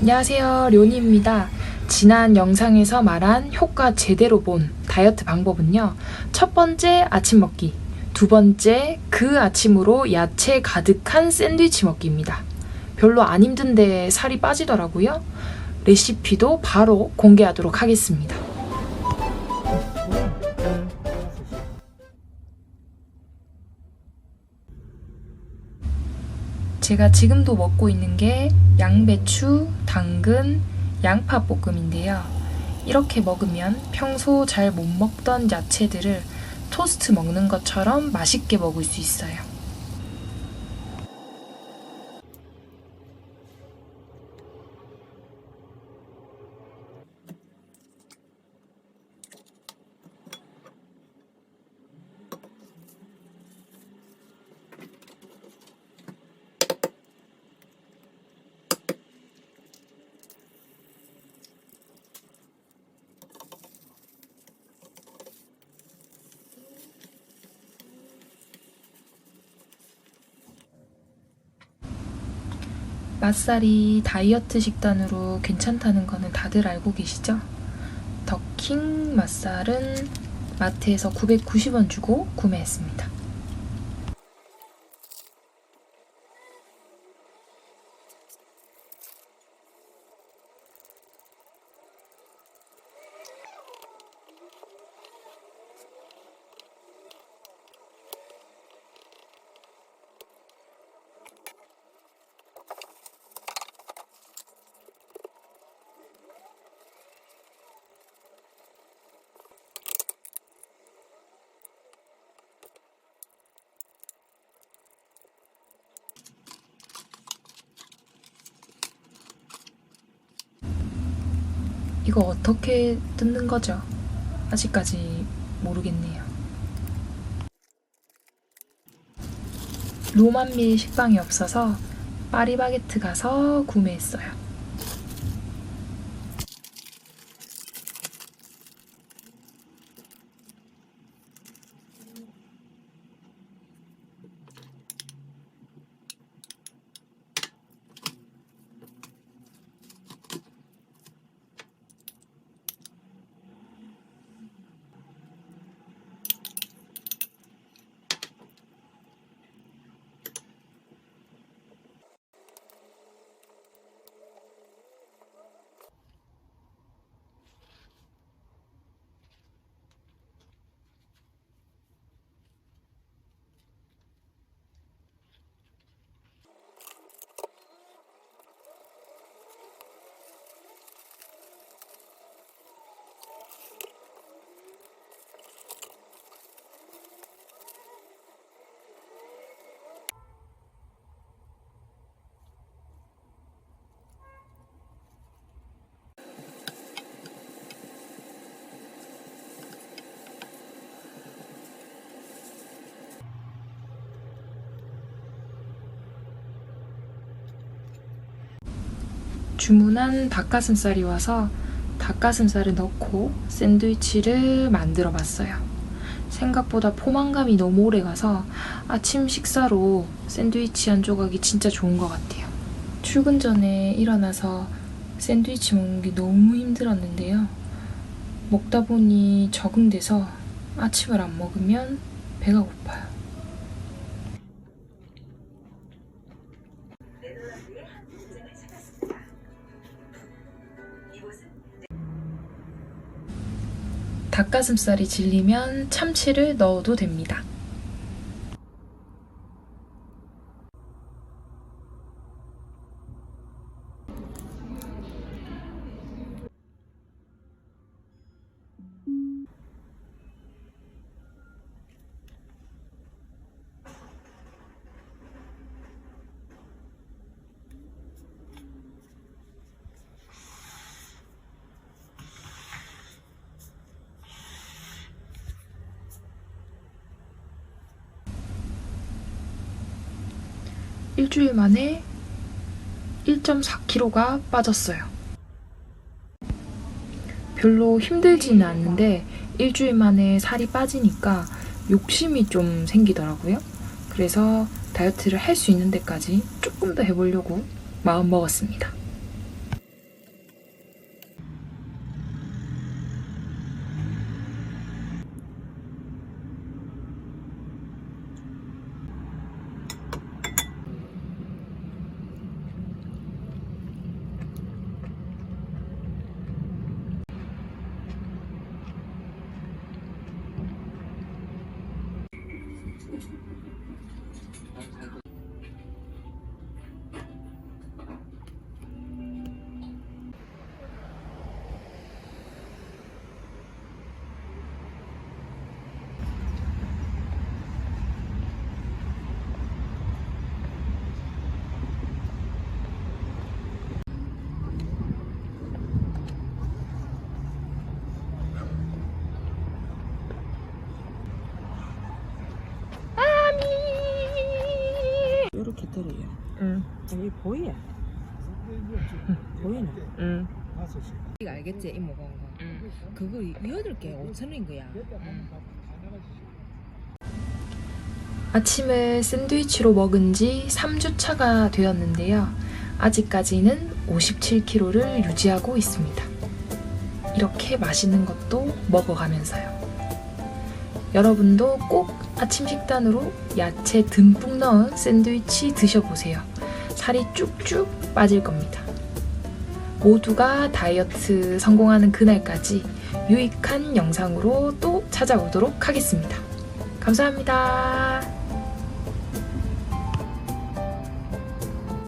안녕하세요. 료니입니다. 지난 영상에서 말한 효과 제대로 본 다이어트 방법은요. 첫 번째 아침 먹기. 두 번째 그 아침으로 야채 가득한 샌드위치 먹기입니다. 별로 안 힘든데 살이 빠지더라고요. 레시피도 바로 공개하도록 하겠습니다. 제가 지금도 먹고 있는 게 양배추, 당근, 양파 볶음인데요. 이렇게 먹으면 평소 잘 못 먹던 야채들을 토스트 먹는 것처럼 맛있게 먹을 수 있어요. 맛살이 다이어트 식단으로 괜찮다는 거는 다들 알고 계시죠? 더킹 맛살은 마트에서 990원 주고 구매했습니다. 이거 어떻게 뜯는 거죠? 아직까지 모르겠네요. 로만밀 식빵이 없어서 파리바게트 가서 구매했어요. 주문한 닭가슴살이 와서 닭가슴살을 넣고 샌드위치를 만들어 봤어요. 생각보다 포만감이 너무 오래 가서 아침 식사로 샌드위치 한 조각이 진짜 좋은 것 같아요. 출근 전에 일어나서 샌드위치 먹는 게 너무 힘들었는데요. 먹다 보니 적응돼서 아침을 안 먹으면 배가 고파요. 닭가슴살이 질리면 참치를 넣어도 됩니다. 일주일 만에 1.4kg가 빠졌어요. 별로 힘들지는 않는데 일주일 만에 살이 빠지니까 욕심이 좀 생기더라고요. 그래서 다이어트를 할 수 있는 데까지 조금 더 해보려고 마음 먹었습니다. 여기 보이야. 보이네. 응. 이거 알겠지? 이 먹은 거. 응. 그거 여덟 개 5천 원인 거야. 아침을 샌드위치로 먹은 지 3주 차가 되었는데요. 아직까지는 57kg를 유지하고 있습니다. 이렇게 맛있는 것도 먹어가면서요. 여러분도 꼭 아침 식단으로 야채 듬뿍 넣은 샌드위치 드셔보세요. 살이 쭉쭉 빠질 겁니다. 모두가 다이어트 성공하는 그날까지 유익한 영상으로 또 찾아오도록 하겠습니다. 감사합니다.